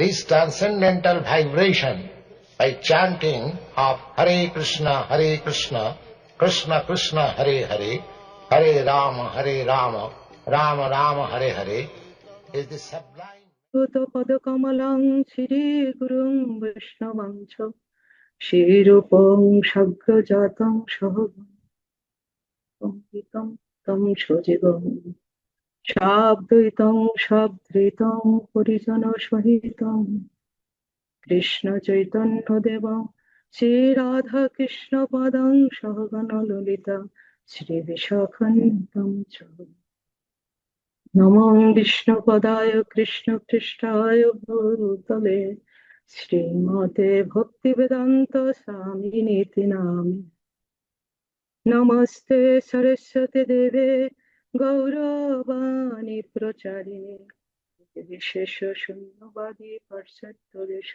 this transcendental vibration by chanting of Hare Krishna, Hare Krishna, Krishna Krishna, Hare Hare, Hare Rama, Hare Rama, Rama Rama, Hare Hare, is the sublime. পদকমলং শ্রীগুরুং বৈষ্ণবং চ শ্রীরূপং সগ্রজাতং সহগম তম সজীবং শাব্দয়িতং শব্দৃতং পরিজন সহিতং। কৃষ্ণ চৈতন্য দেব, শ্রী রাধা কৃষ্ণ পদং সহগণ ললিতা, শ্রী বিশাখন্তম চ নমো বিষ্ণুপদায় কৃষ্ণ পৃষ্ঠায় ভূতলে, শ্রীমতে ভক্তি বেদান্ত স্বামী নীতি নামে। নমস্তে সরস্বতী দেবে গৌরবাণী প্রচারিণে বিশেষ শূন্যবাদী পার্শ্বদেশ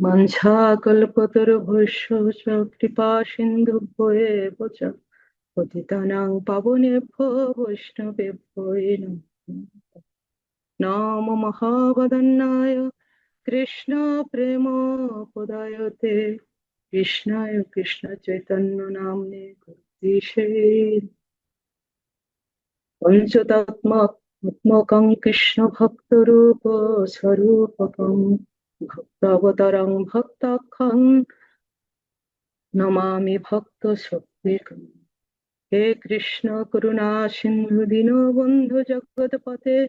মঞ্ছা কল্পতরুভস্য চ কৃপা সিন্ধু বয়ে চ পতিতানাং পাবনেভ্যো বৈষ্ণবেভ্যো নমঃ। মহাবদন্নায় কৃষ্ণ প্রেম পদায়তে কৃষ্ণায় কৃষ্ণ চৈতন্য নামনে দিশে পঞ্চতত্মকং কৃষ্ণ ভক্ত রূপ স্বরূপকং ভক্তাবতারং ভক্তাক্ষং নমামি ভক্ত শক্তিকং হে কৃষ্ণ করুণা সিন্ধু দীনবন্ধু জগৎপতে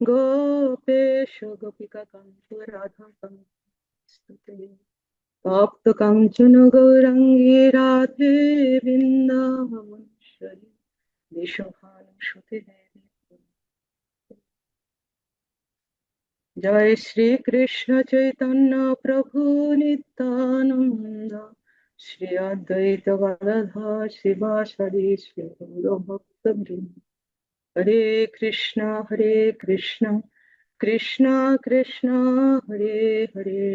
গোপেশ গোপিকা কান্ত রাধা কান্তে তপ্ত কাঞ্চন গৌরাঙ্গী রাধে বৃন্দাবনেশ্বরী জয় শ্রী কৃষ্ণ চৈতন্য প্রভু নিত্যানন্দ শ্রী অদ্বৈত গদাধর শিবাসাদি শ্রী ভক্ত হরে কৃষ্ণ হরে কৃষ্ণ কৃষ্ণ কৃষ্ণ হরে হরে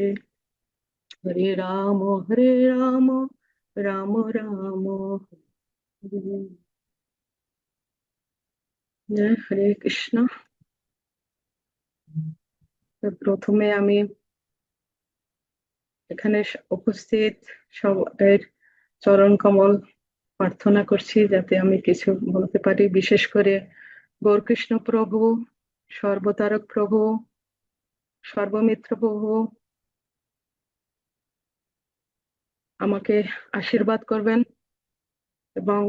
হরে রাম হরে রাম রাম রাম। জয় হরে কৃষ্ণ। প্রথমে আমি এখানে উপস্থিত সবের চরণ কমল প্রার্থনা করছি যাতে আমি কিছু বলতে পারি। বিশেষ করে গৌরকৃষ্ণ প্রভু, সর্বতারক প্রভু, সর্বমিত্র প্রভু আমাকে আশীর্বাদ করবেন এবং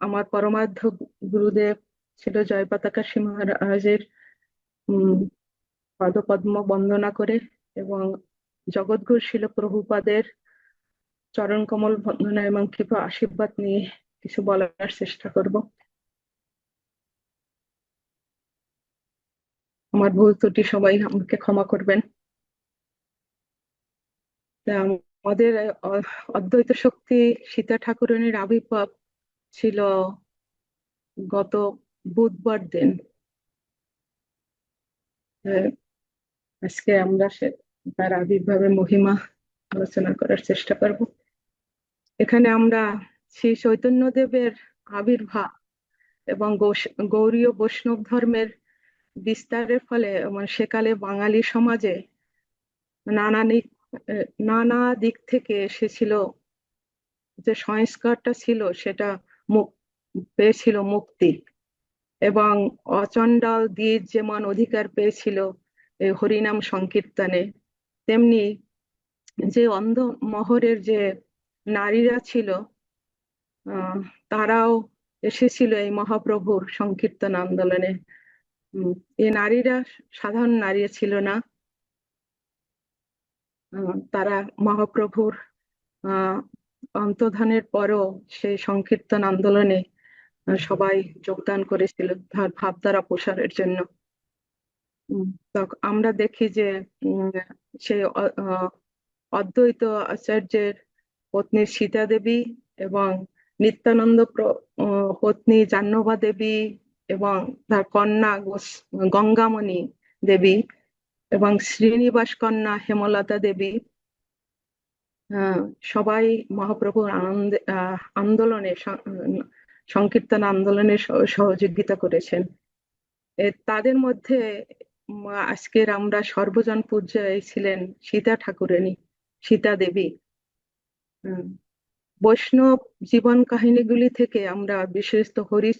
আমার পরমার্থ গুরুদেব ছিল জয় পতাকা শ্রী মহারাজের পদপদ্ম বন্দনা করে এবং জগৎগুরু ছিল প্রভুপাদের চরণ কমল বন্দনা এবং কৃপা আশীর্বাদ নিয়ে কিছু বলার চেষ্টা করব। আমার ভুল ত্রুটি সবাই আমাকে ক্ষমা করবেন। আমাদের অদ্বৈত শক্তি সীতা ঠাকুরানীর আবির্ভাব ছিল গত বুধবার দিন। আজকে আমরা তার আবির্ভাবের মহিমা আলোচনা করার চেষ্টা করব। এখানে আমরা শ্রী চৈতন্যদেবের আবির্ভাব এবং গৌড়ীয় বৈষ্ণব ধর্মের বিস্তারের ফলে সেকালে বাঙালি সমাজে নানা নানা দিক থেকে এসেছিল যে সংস্কারটা ছিল সেটা পেয়েছিল মুক্তি এবং অচণ্ডাল দ্বীজ যেমন অধিকার পেয়েছিল হরিনাম সংকীর্তনে, তেমনি যে অন্ধ মহরের যে নারীরা ছিল তারাও এসেছিল এই মহাপ্রভুর সংকীর্তন আন্দোলনে। এই নারীরা সাধারণ নারী ছিল না। তারা মহাপ্রভুর, আহ, অন্তর্ধানের পরও সেই সংকীর্তন আন্দোলনে সবাই যোগদান করেছিল ভাবধারা প্রসারের জন্য। আমরা দেখি যে সেই অদ্বৈত আচার্যের পত্নী সীতা দেবী এবং নিত্যানন্দ পত্নী জাহ্নবা দেবী এবং তার কন্যা গঙ্গামণি দেবী এবং শ্রীনিবাস কন্যা হেমলতা দেবী সবাই মহাপ্রভুর আনন্দে আন্দোলনে সংকীর্তন আন্দোলনে সহ- সহযোগিতা করেছেন তাদের মধ্যে আজকের আমরা সর্বজন পূজ্য ছিলেন সীতা ঠাকুরানী, সীতা দেবী। বৈষ্ণব জীবন কাহিনীগুলি থেকে আমরা বিশেষত হরি,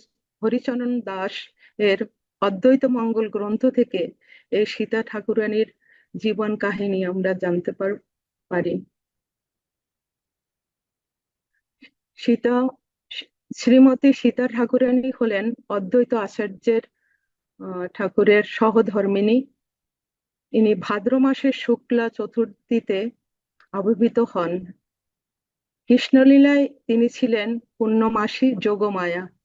হরিচরণ দাস এর অদ্বৈত মঙ্গল গ্রন্থ থেকে এই সীতা ঠাকুরানীর জীবন কাহিনী আমরা জানতে পার- সীতা, শ্রীমতী সীতা ঠাকুরানী হলেন অদ্বৈত আচার্যের ঠাকুরের সহধর্মিণী ইনি ভাদ্র মাসের শুক্লা চতুর্থীতে আবির্ভূত হন। কৃষ্ণলীলায় তিনি ছিলেন পূর্ণমাসী যোগমায়া।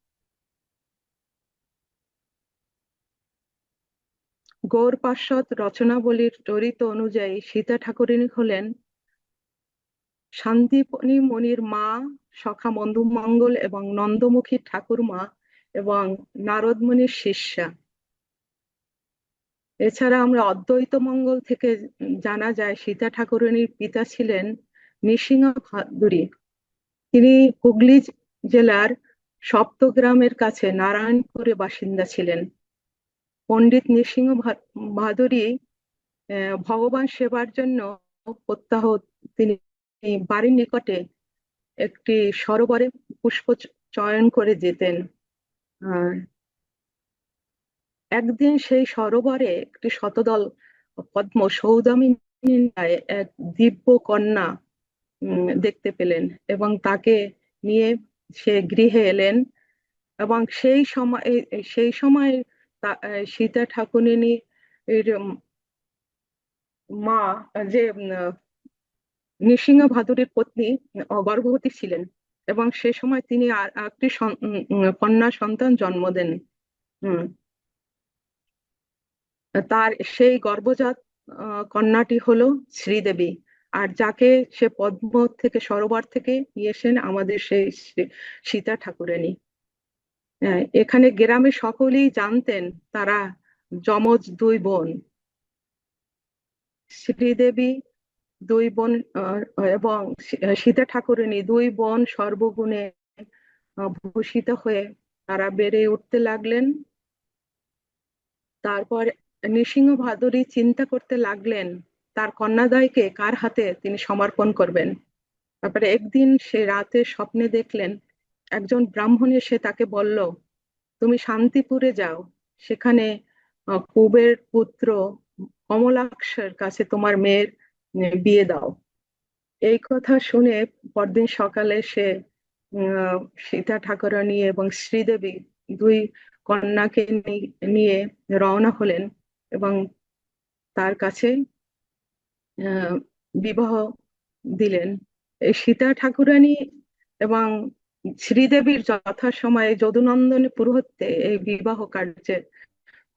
গৌর পার্শ্বদ রচনাবলীর চরিত অনুযায়ী সীতা ঠাকুরানী হলেন শান্তিপনি মণির মা, সখা মঙ্গল এবং নন্দমুখী ঠাকুরমা এবং নারদমুনির শিষ্যা। এছাড়া আমরা অদ্বৈত মঙ্গল থেকে জানা যায় সীতা ঠাকুরানীর পিতা ছিলেন নৃসিংহ ভাদুরী তিনি হুগলি জেলার সপ্তগ্রামের কাছে নারায়ণপুরে বাসিন্দা ছিলেন। পণ্ডিত নৃসিংহ ভাদুরী ভগবান সেবার জন্য প্রত্যাহ তিনি বাড়ির নিকটে একটি সরোবরে পুষ্প চয়ন করে যেতেন। একদিন সেই সরোবরে একটি শতদল পদ্ম সৌদামিনী এক দিব্য কন্যা দেখতে পেলেন এবং তাকে নিয়ে সে গৃহে এলেন এবং সেই সময় সেই সময় সীতা ঠাকুরানী এর মা যে নৃসিংহ ভাদুরীর পত্নী গর্ভবতী ছিলেন এবং সে সময় তিনি আর একটি কন্যা সন্তান জন্ম দেন। তার সেই গর্ভজাত কন্যাটি হলো শ্রীদেবী। আর যাকে সে পদ্ম থেকে, সরোবর থেকে নিয়েছেন আমাদের সেই সীতা ঠাকুরানী এখানে গ্রামে সকলেই জানতেন তারা যমজ দুই বোন। শ্রীদেবী দুই বোন এবং সীতা ঠাকুরানী দুই বোন সর্বগুণে ভূষিত হয়ে তারা বেড়ে উঠতে লাগলেন। তারপর নৃসিংহ ভাদুরী চিন্তা করতে লাগলেন, তার কন্যাদ্বয়কে কার হাতে তিনি সমর্পণ করবেন? তারপরে একদিন সে রাতে স্বপ্নে দেখলেন একজন ব্রাহ্মণ এসে তাকে বলল, তুমি শান্তিপুরে যাও। সেখানে কুবের পুত্র কমলাক্ষের কাছে তোমার মেয়ের বিয়ে দাও। এই কথা শুনে পরদিন সকালে সে সীতা ঠাকুরানী এবং শ্রীদেবী দুই কন্যাকে নিয়ে রওনা হলেন এবং তার কাছে বিবাহ দিলেন। এই সীতা ঠাকুরানী এবং শ্রীদেবীর যথাসময়ে যদুনন্দনী পুরোহিতে এই বিবাহ কার্যের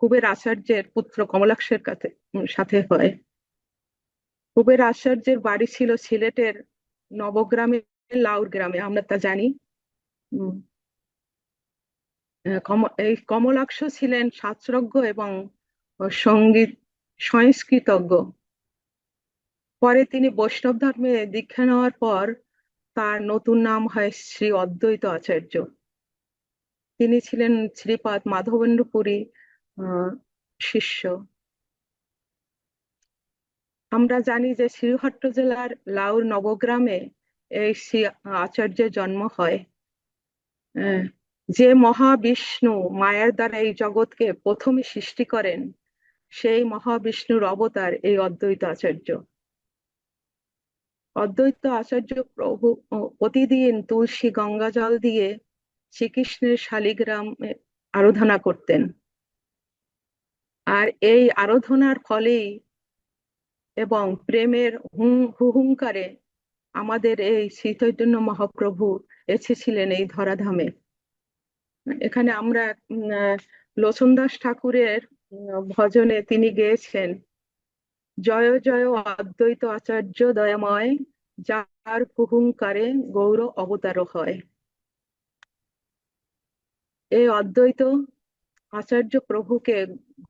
কুবের আচার্যের পুত্র কমলাক্ষের সাথে হয়। কুবের আচার্যের বাড়ি ছিল সিলেটের নবগ্রামে, লাউর গ্রামে, আমরা তা জানি। এই কমলাক্ষ ছিলেন শাস্ত্রজ্ঞ এবং সংগীত সংস্কৃতজ্ঞ। পরে তিনি বৈষ্ণব ধর্মে দীক্ষা নেওয়ার পর তার নতুন নাম হয় শ্রী অদ্বৈত আচার্য। তিনি ছিলেন শ্রীপাদ মাধবেন্দ্র পুরী শিষ্য। আমরা জানি যে শ্রীহট্ট জেলার লাউর নবগ্রামে এই শ্রী আচার্যের জন্ম হয়। যে মহাবিষ্ণু মায়ার দ্বারা এই জগৎকে প্রথমে সৃষ্টি করেন, সেই মহাবিষ্ণুর অবতার এই অদ্বৈত আচার্য। অদ্বৈত আচার্য প্রভু প্রতিদিন তুলসী গঙ্গা জল দিয়ে শ্রীকৃষ্ণের শালিগ্রাম আরাধনা করতেন। আর এই আরাধনার ফলেই এবং প্রেমের হুহুঙ্কারে আমাদের এই শ্রী চৈতন্য মহাপ্রভু এসেছিলেন এই ধরাধামে। এখানে আমরা লোচন দাস ঠাকুরের ভজনে তিনি গেয়েছেন। জয় জয় অদ্বৈত আচার্য দয়াময় যার হুহুঙ্কারে গৌর অবতার হয়। এই অদ্বৈত আচার্য প্রভুকে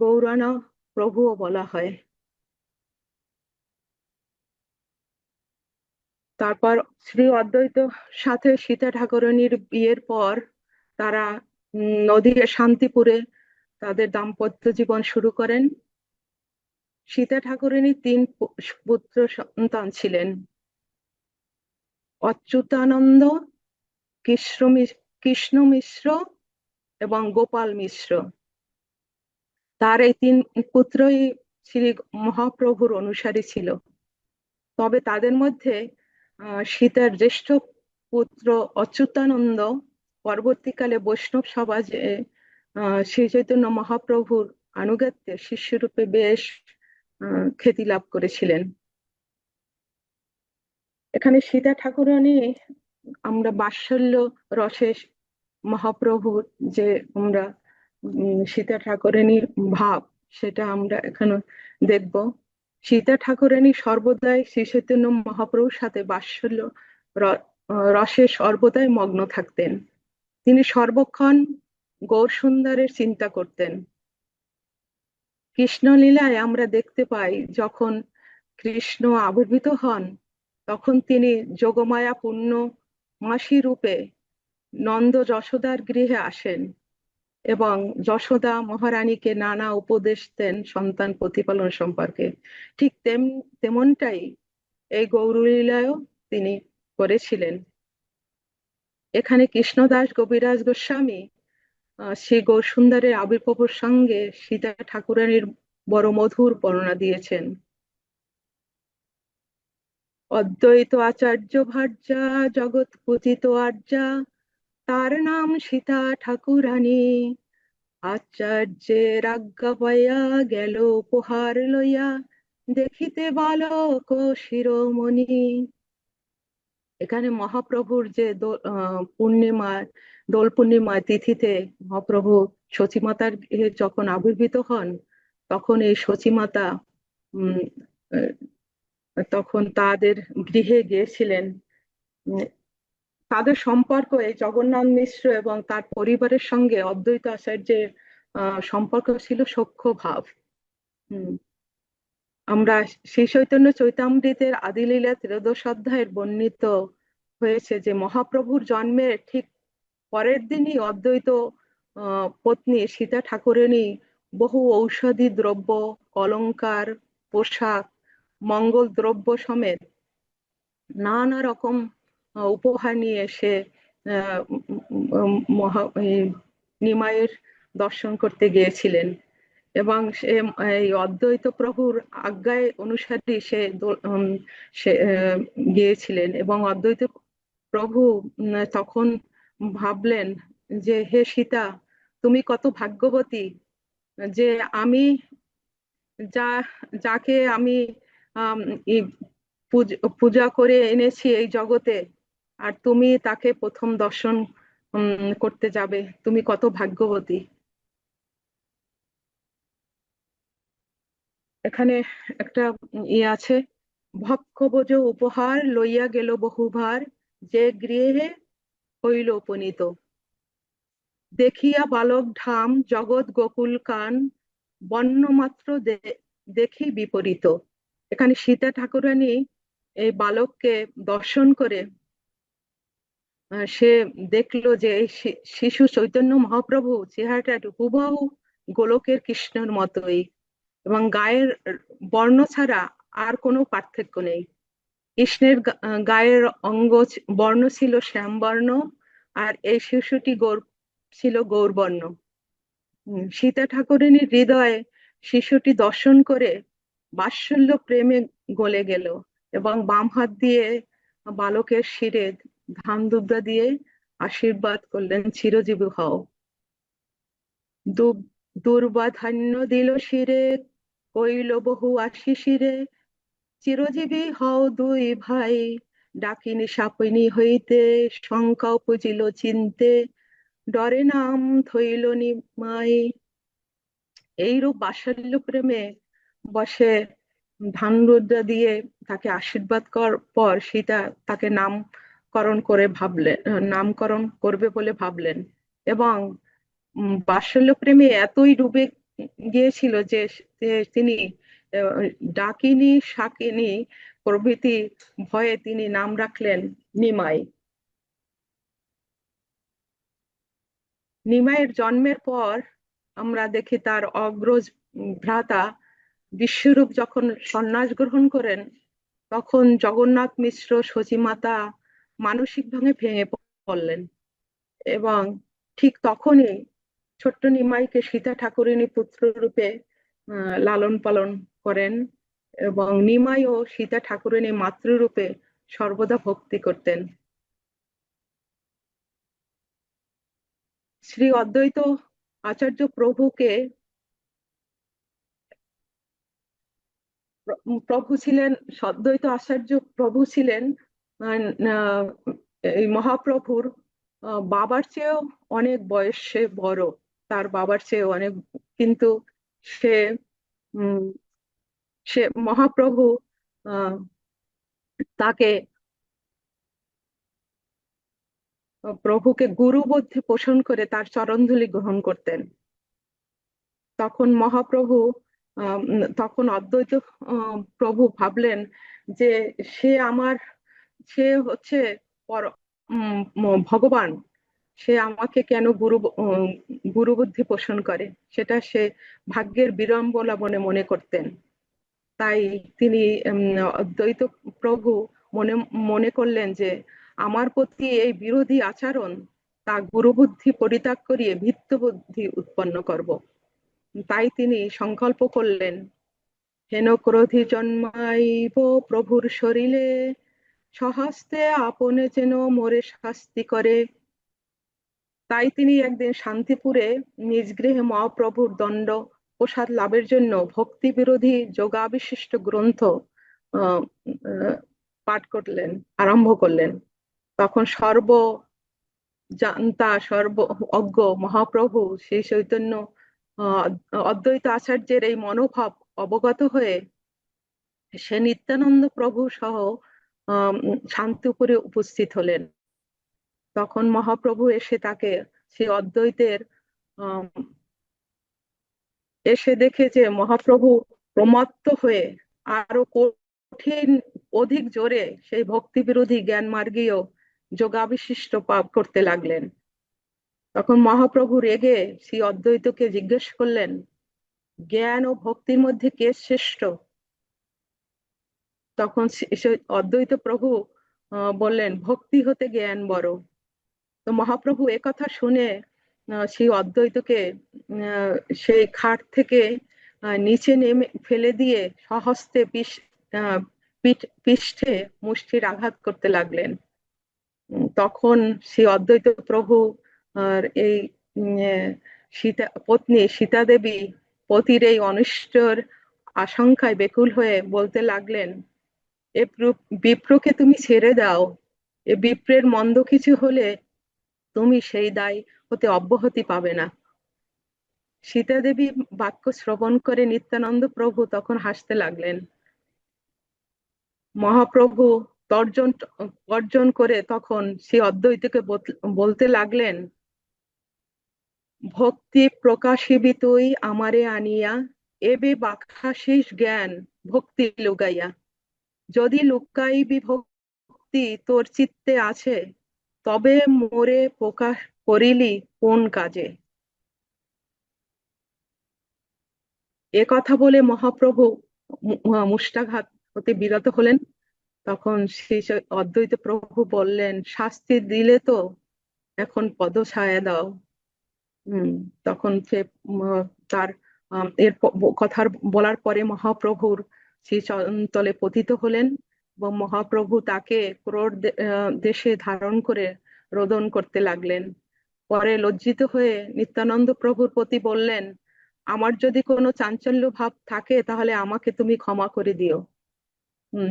গৌরানা প্রভুও বলা হয়। তারপর শ্রী অদ্বৈত সাথে সীতা ঠাকুরানীর বিয়ের পর তারা নদীর শান্তিপুরে তাদের দাম্পত্য জীবন শুরু করেন। সীতা ঠাকুরানী তিন পুত্র সন্তান ছিলেন। অচ্যুতানন্দ, কৃষ্ণ কৃষ্ণ মিশ্র এবং গোপাল মিশ্র। তার এই তিন পুত্রই শ্রী মহাপ্রভুর অনুসারী ছিল। তবে তাদের মধ্যে সীতার জ্যেষ্ঠ পুত্র অচ্যুতানন্দ পরবর্তীকালে বৈষ্ণব সমাজে শ্রী চৈতন্য মহাপ্রভুর আনুগত্যে শিষ্যরূপে বেশ খ্যাতি লাভ করেছিলেন। এখানে সীতা ঠাকুরানী, আমরা বাৎসল্য রসে মহাপ্রভুর যে আমরা সীতা ঠাকুরানীর ভাব, সেটা আমরা এখানে দেখব। সীতা ঠাকুরানী সর্বদাই শ্রী চৈতন্য মহাপ্রভুর সাথে বাৎসল্য রসে সর্বদাই মগ্ন থাকতেন। তিনি সর্বক্ষণ গৌর সুন্দরের চিন্তা করতেন। কৃষ্ণলীলায় আমরা দেখতে পাই, যখন কৃষ্ণ আবির্ভূত হন, তখন তিনি যোগমায়া পূর্ণ মাসি রূপে নন্দ যশোদার গৃহে আসেন এবং যশোদা মহারানীকে নানা উপদেশ দেন সন্তান প্রতিপালন সম্পর্কে। ঠিক তেম, তেমনটাই এই গৌরলীলায়ও তিনি করেছিলেন। এখানে কৃষ্ণদাস কবিরাজ গোস্বামী শ্রী গৌরসুন্দরের আবির্ভাবের সঙ্গে সীতা ঠাকুরানীর বড় মধুর বর্ণনা দিয়েছেন। অদ্বৈত আচার্য ভার্যা, জগৎ পূজিত আর্যা, তার নাম সীতা ঠাকুরানী। আচার্যের আজ্ঞা পাইয়া গেল উপহার লইয়া, দেখিতে বালক শিরোমণি। এখানে মহাপ্রভুর যে পূর্ণিমার দোল পূর্ণিমায় তিথিতে মহাপ্রভু সচিমাতার যখন আবির্ভূত হন, তখন এই সচিমাতা তখন তাদের গৃহে গিয়েছিলেন। তাদের সম্পর্ক এই জগন্নাথ মিশ্র এবং তার পরিবারের সঙ্গে অদ্বৈত আচার্যের সম্পর্ক ছিল সখ্য ভাব। আমরা শ্রী চৈতন্য চৈতামৃতের আদিলীলা ত্রয়োদশ অধ্যায়ের বর্ণিত হয়েছে যে মহাপ্রভুর জন্মের ঠিক পরের দিনই অদ্বৈত পত্নী সীতা ঠাকুরানী বহু ঔষধি দ্রব্য অলঙ্কার পোশাক, মঙ্গল দ্রব্য সমেত নানা রকম উপহার নিয়ে এসে এই দর্শন করতে গিয়েছিলেন। এবং সে, এই অদ্বৈত প্রভুর আজ্ঞায় অনুসারী সে সে গিয়েছিলেন। এবং অদ্বৈত প্রভু তখন ভাবলেন যে, হে সীতা, তুমি কত ভাগ্যবতী যে আমি যা, যাকে আমি পূজা করে এনেছি এই জগতে, আর তুমি তাকে প্রথম দর্শন করতে যাবে। তুমি কত ভাগ্যবতী। এখানে একটা ইয়ে আছে ভক্ষভোজ উপহার লইয়া গেল বহুবার, যে গৃহে হইল উপনীত। দেখিয়া বালক ধাম জগৎ গোকুল কান বন্য মাত্র দে- দেখি বিপরীত। এখানে সীতা ঠাকুরানী এই বালককে দর্শন করে সে দেখল যে এই শিশু চৈতন্য মহাপ্রভু চেহারাটা হুবহু গোলকের কৃষ্ণের মতোই এবং গায়ের বর্ণ ছাড়া আর কোনো পার্থক্য নেই। কৃষ্ণের গায়ের অঙ্গ বর্ণ ছিল শ্যামবর্ণ আর এই শিশুটি গৌর, ছিল গৌরবর্ণ। সীতা ঠাকুরিনীর হৃদয়ে শিশুটি দর্শন করে বাৎসল্য প্রেমে গলে গেল এবং বাম হাত দিয়ে বালকের শিরে ধান দুব্রা দিয়ে আশীর্বাদ করলেন, চিরজীবী হও। দুর্বাধান্য দিল শিরে, কইল বহু আশি শিরে চিরজীবী হও দুই ভাই ডাকিনি সাপিনী হইতে শঙ্কা উপজিল চিনতে ডরে নাম থইল নিমাই। এইরূপ বাৎসল্য প্রেমে বসে ধান রুদ্রা দিয়ে তাকে আশীর্বাদ কর পর সীতা তাকে নামকরণ করে ভাবলেন নামকরণ করবে বলে ভাবলেন। এবং উম, বাৎসল্য প্রেমে এতই ডুবে গিয়েছিল যে তিনি ডাকিনী শাকিনী প্রভৃতি ভয়ে তিনি নাম রাখলেন নিমাই। নিমাইয়ের জন্মের পর আমরা দেখি তার অগ্রজ ভ্রাতা বিশ্বরূপ যখন সন্ন্যাস গ্রহণ করেন, তখন জগন্নাথ মিশ্র সচিমাতা মানসিকভাবে ভেঙে পড়লেন এবং ঠিক তখনই ছোট্ট নিমাইকে সীতা ঠাকুরিনী পুত্র রূপে লালন পালন করেন এবং নিমাই ও সীতা ঠাকুরিনী মাতৃরূপে সর্বদা ভক্তি করতেন। শ্রী অদ্বৈত আচার্য প্রভুকে প্রভু ছিলেন অদ্বৈত আচার্য প্রভু ছিলেন এই মহাপ্রভুর বাবার চেয়েও অনেক বয়সে বড়। তার বাবার চেয়ে অনেক, কিন্তু সে সে মহাপ্রভু তাকে প্রভুকে গুরু বুদ্ধি পোষণ করে তার চরণধুলি গ্রহণ করতেন। তখন মহাপ্রভু তখন অদ্বৈত প্রভু ভাবলেন যে সে আমার, সে হচ্ছে ভগবান। সে আমাকে কেন গুরু গুরু বুদ্ধি পোষণ করে? সেটা সে ভাগ্যের বিড়ম্বনা বলে মনে করতেন। তাই তিনি উম, অদ্বৈত প্রভু মনে মনে করলেন যে আমার প্রতি এই বিরোধী আচরণ তা গুরুবুদ্ধি পরিত্যাগ করিয়ে ভিত্ত বুদ্ধি উৎপন্ন করব। তাই তিনি সংকল্প করলেন হেন ক্রোধী জন্মাইব প্রভুর শরীরে সহস্তে আপনে যেন মোরে শাস্তি করে। তাই তিনি একদিন শান্তিপুরে নিজ গৃহে মহাপ্রভুর দণ্ড প্রসাদ লাভের জন্য ভক্তি বিরোধী যোগাবিশিষ্ট গ্রন্থ পাঠ করলেন, আরম্ভ করলেন। তখন সর্ব জানতা সর্ব অজ্ঞ মহাপ্রভু সেই চৈতন্য অদ্বৈত আচার্যের এই মনোভাব অবগত হয়ে সে নিত্যানন্দ প্রভু সহ শান্তিপুরে উপস্থিত হলেন। তখন মহাপ্রভু এসে তাকে, সেই অদ্বৈতের এসে দেখে যে মহাপ্রভু প্রমত্ত হয়ে আরও কঠিন, অধিক জোরে সেই ভক্তি বিরোধী জ্ঞান মার্গীয় যোগাবিশিষ্ট পাপ করতে লাগলেন। তখন মহাপ্রভু রেগে শ্রী অদ্বৈতকে জিজ্ঞেস করলেন, জ্ঞান ও ভক্তির মধ্যে কে শ্রেষ্ঠ? তখন অদ্বৈত প্রভু বললেন, ভক্তি হতে জ্ঞান বড়। তো মহাপ্রভু কথা শুনে সেই অদ্বৈতকে সেই খাট থেকে নিচে নেমে ফেলে দিয়ে সহস্তে পিস পৃষ্ঠে মুষ্টির আঘাত করতে লাগলেন। তখন সেই অদ্বৈত প্রভু এই সীতা, পত্নী সীতা দেবী পতির এই অনিষ্টর আশঙ্কায় বেকুল হয়ে বলতে লাগলেন, এ প্র- বিপ্রকে তুমি ছেড়ে দাও। এ বিপ্রের মন্দ কিছু হলে তুমি সেই দায় হতে অব্যাহতি পাবে না। সীতা দেবী বাক্য শ্রবণ করে নিত্যানন্দ প্রভু তখন হাসতে লাগলেন। মহাপ্রভু তর্জন অর্জন করে তখন সে অদ্বৈতকে বলতে লাগলেন, ভক্তি প্রকাশিবি তুই আমারে আনিয়া, এবে বাখাশিস জ্ঞান ভক্তি লুকাইয়া যদি লুকাইবি ভক্তি তোর চিত্তে আছে তবে মোরে প্রকাশ করিলি কোন কাজে? এ কথা বলে মহাপ্রভু মুষ্টাঘাত হতে বিরত হলেন। তখন সেই অদ্বৈত প্রভু বললেন, শাস্তি দিলে তো এখন পদ ছায়া দাও তখন সে তার এর কথার বলার পরে মহাপ্রভুর সেই তলে পতিত হলেন। এবং মহাপ্রভু তাকে আহ, দেশে ধারণ করে রোদন করতে লাগলেন। পরে লজ্জিত হয়ে নিত্যানন্দ প্রভুর প্রতি বললেন আমার যদি কোনো চাঞ্চল্য ভাব থাকে তাহলে আমাকে তুমি ক্ষমা করে দিও।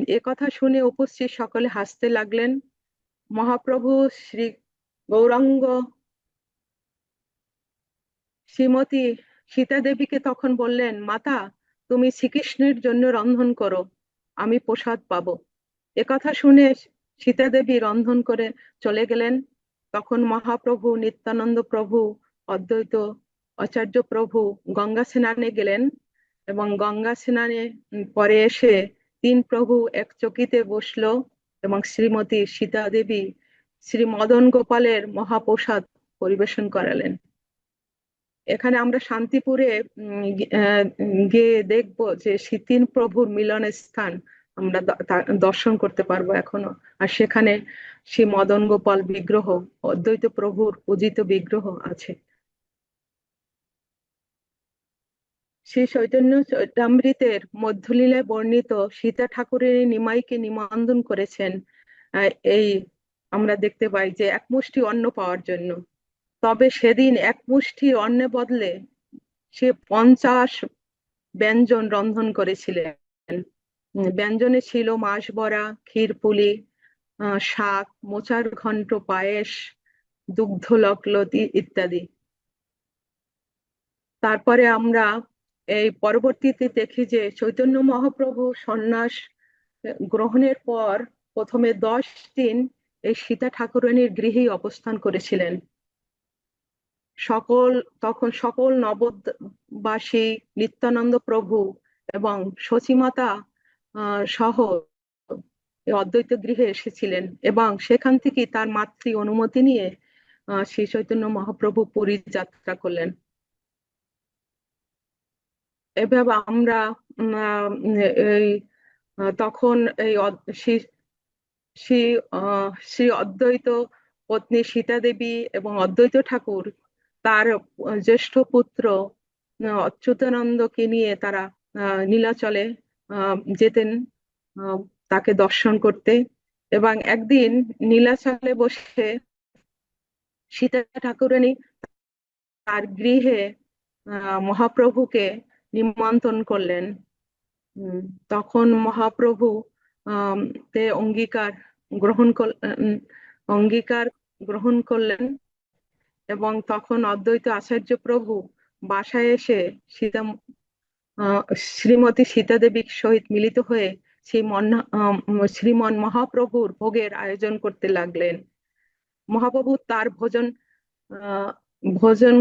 এ কথা শুনে উপস্থিত সকলে হাসতে লাগলেন। মহাপ্রভু শ্রী গৌরাঙ্গ শ্রীমতী সীতা দেবীকে তখন বললেন মাতা তুমি শ্রীকৃষ্ণের জন্য রন্ধন করো আমি প্রসাদ পাবো। একথা শুনে সীতা দেবী রন্ধন করে চলে গেলেন। তখন মহাপ্রভু নিত্যানন্দ প্রভু, অদ্বৈত আচার্য প্রভু গঙ্গা স্নানে গেলেন এবং গঙ্গা স্নানে পরে এসে তিন প্রভু এক চকিতে বসল এবং শ্রীমতী সীতা দেবী শ্রী মদন গোপালের মহাপ্রসাদ পরিবেশন করালেন। এখানে আমরা শান্তিপুরে গিয়ে দেখব যে শীতিন প্রভুর মিলনের স্থান আমরা দর্শন করতে পারব এখনও। আর সেখানে শ্রী মদন গোপাল বিগ্রহ, অদ্বৈত প্রভুর পূজিত বিগ্রহ আছে। শ্রী চৈতন্য চৈতামৃতের মধ্যলীলায় বর্ণিত সীতা ঠাকুরের নিমাইকে নিমন্ত্রণ করেছেন এই আমরা দেখতে পাই যে এক মুষ্টি অন্ন পাওয়ার জন্য। তবে সেদিন এক মুষ্টি অন্নের বদলে সে পঞ্চাশ ব্যঞ্জন রন্ধন করেছিলেন। ব্যঞ্জনে ছিল মাছ বড়া ক্ষীর পুলি আহ, শাক মোচার ঘন্ট পায়েস দুগ্ধ লকলতি ইত্যাদি। তারপরে আমরা এই পরবর্তীতে দেখি যে চৈতন্য মহাপ্রভু সন্ন্যাস গ্রহণের পর প্রথমে দশ দিন এই সীতা ঠাকুরানীর গৃহেই অবস্থান করেছিলেন। সকল তখন সকল নববাসী নিত্যানন্দ প্রভু এবং শচীমাতা সহ অদ্বৈত গৃহে এসেছিলেন এবং সেখান থেকে তার মাতৃ অনুমতি নিয়ে শ্রী চৈতন্য মহাপ্রভু পুরী যাত্রা করলেন। এভাবে আমরা এই তখন এই শ্রী শ্রী অদ্বৈত পত্নী সীতা দেবী এবং অদ্বৈত ঠাকুর, তার জ্যেষ্ঠ পুত্র অচ্যুতানন্দকে নিয়ে তারা নীলাচলে যেতেন তাকে দর্শন করতে এবং একদিন নীলাচলে বসে সীতা ঠাকুরানী তার গৃহে মহাপ্রভুকে নিমন্ত্রণ করলেন। তখন মহাপ্রভু তে অঙ্গীকার গ্রহণ অঙ্গীকার গ্রহণ করলেন এবং তখন অদ্বৈত আচার্য প্রভু বাসায় এসে সীতা শ্রীমতী সীতা দেবীর সহিত মিলিত হয়ে সেই শ্রীমন মহাপ্রভুর ভোগের আয়োজন করতে লাগলেন। মহাপ্রভু তার ভোজন ভোজন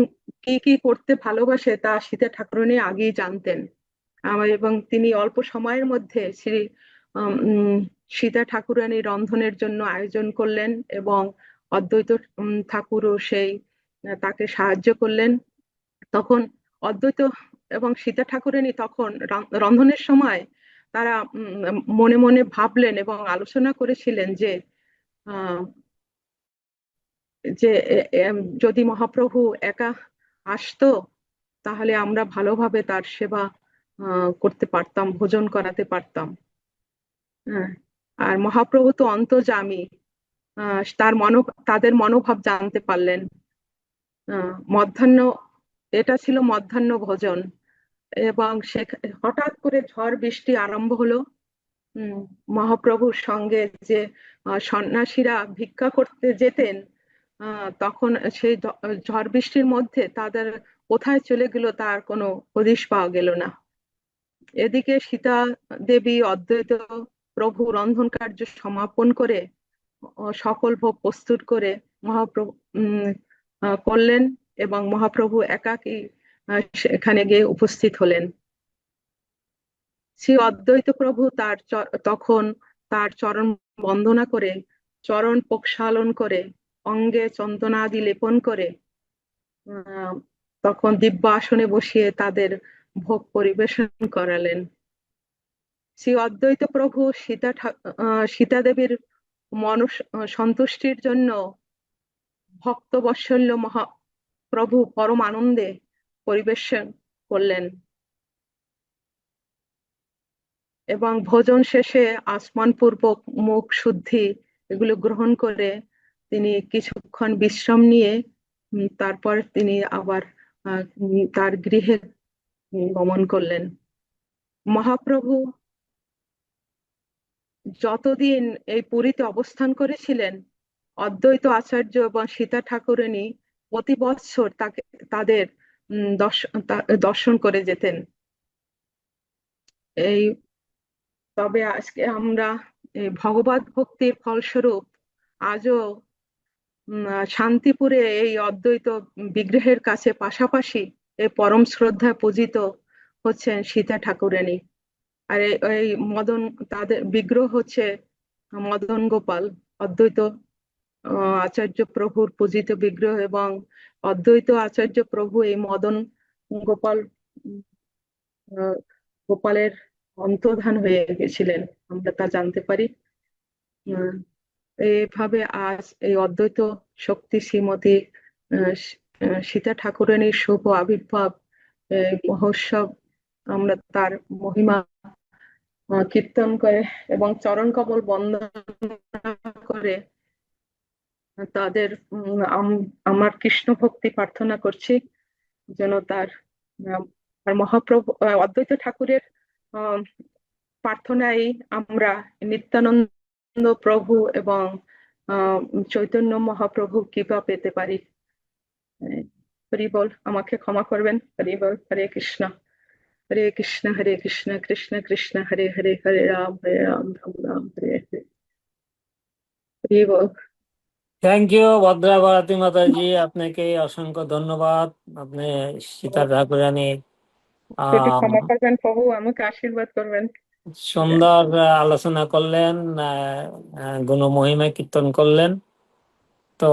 কি কি করতে ভালোবাসে তা সীতা ঠাকুরানী আগেই জানতেন। এবং তিনি অল্প সময়ের মধ্যে শ্রী সীতা ঠাকুরানী রন্ধনের জন্য আয়োজন করলেন এবং অদ্বৈত ঠাকুরও সেই, তাকে সাহায্য করলেন। তখন অদ্বৈত এবং সীতা ঠাকুরানী তখন রন্ধনের সময় তারা মনে মনে ভাবলেন এবং আলোচনা করেছিলেন যে যে যদি মহাপ্রভু একা আসতো তাহলে আমরা ভালোভাবে তার সেবা করতে পারতাম ভোজন করাতে পারতাম। হ্যাঁ আর মহাপ্রভু তো অন্তর্যামী আহ, তার মনো তাদের মনোভাব জানতে পারলেন। আহ, মধ্যাহ্ন এটা ছিল মধ্যাহ্ন ভোজন এবং হঠাৎ করে ঝড় বৃষ্টি আরম্ভ হলো। মহাপ্রভুর সঙ্গে যে সন্ন্যাসীরা ভিক্ষা করতে যেতেন তখন সেই ঝড় বৃষ্টির মধ্যে তাদের কোথায় চলে গেল তার কোনো হদিশ পাওয়া গেল না। এদিকে সীতা দেবী অদ্বৈত প্রভু রন্ধন কার্য সমাপন করে সকল ভোগ প্রস্তুত করে মহাপ্রভু করলেন। এবং মহাপ্রভু একাকী সেখানে গিয়ে উপস্থিত হলেন। শ্রী অদ্বৈত প্রভু তার তখন তার চরণ বন্দনা করে, চরণ প্রক্ষালন করে, অঙ্গে চন্দনাদি লেপন করে তখন দিব্য আসনে বসিয়ে তাদের ভোগ পরিবেশন করালেন। শ্রী অদ্বৈত প্রভু সীতা সীতা দেবীর মন সন্তুষ্টির জন্য ভক্ত বৎসল্য মহা প্রভু পরম আনন্দে পরিবেশন করলেন। এবং ভোজন শেষে আসমান পূর্বক মুখ শুদ্ধি এগুলো গ্রহণ করে তিনি কিছুক্ষণ বিশ্রাম নিয়ে তারপর তিনি আবার তার গৃহে গমন করলেন। মহাপ্রভু যতদিন এই পুরীতে অবস্থান করেছিলেন, অদ্বৈত আচার্য এবং সীতা ঠাকুরানী প্রতি বৎসর তাকে, তাদের দর্শন করে যেতেন। এই, তবে আজকে আমরা ভগবত ভক্তির ফলস্বরূপ আজও শান্তিপুরে এই অদ্বৈত বিগ্রহের কাছে পাশাপাশি এই পরম শ্রদ্ধা পূজিত হচ্ছেন সীতা ঠাকুরানী। আর এই মদন, তাদের বিগ্রহ হচ্ছে মদন গোপাল, অদ্বৈত আচার্য প্রভুর পূজিত বিগ্রহ এবং অদ্বৈত আচার্য প্রভু এই মদন গোপাল গোপালের অন্তর্ধান হয়ে গেছিলেন। আমরা তা জানতে পারি। আহ, এইভাবে আজ এই অদ্বৈত শক্তি শ্রীমতী সীতা ঠাকুরানীর শুভ আবির্ভাব মহোৎসব আমরা তার মহিমা কীর্তন করে এবং চরণ কমল বন্দনা করে তাদের আমার কৃষ্ণ ভক্তি প্রার্থনা করছি যেন তার মহাপ্রভু অদ্বৈত ঠাকুরের প্রার্থনায় আমরা নিত্যানন্দ প্রভু এবং চৈতন্য মহাপ্রভু কৃপা পেতে পারি। আহ, হরি বল আমাকে ক্ষমা করবেন। হরি বল হরে কৃষ্ণ। হরে কৃষ্ণ হরে কৃষ্ণ কৃষ্ণ কৃষ্ণ হরে হরে হরে রাম হরে রাম রাম রাম হরে হরে। হরি বল। থ্যাংক ইউ ভদ্রা ভারতী মাতাজি আপনাকে অসংখ্য ধন্যবাদ আপনি সীতা ঠাকুরানি প্রভু আমাকে আশীর্বাদ করবেন সুন্দর আলোচনা করলেন গুণ মহিমা কীর্তন করলেন তো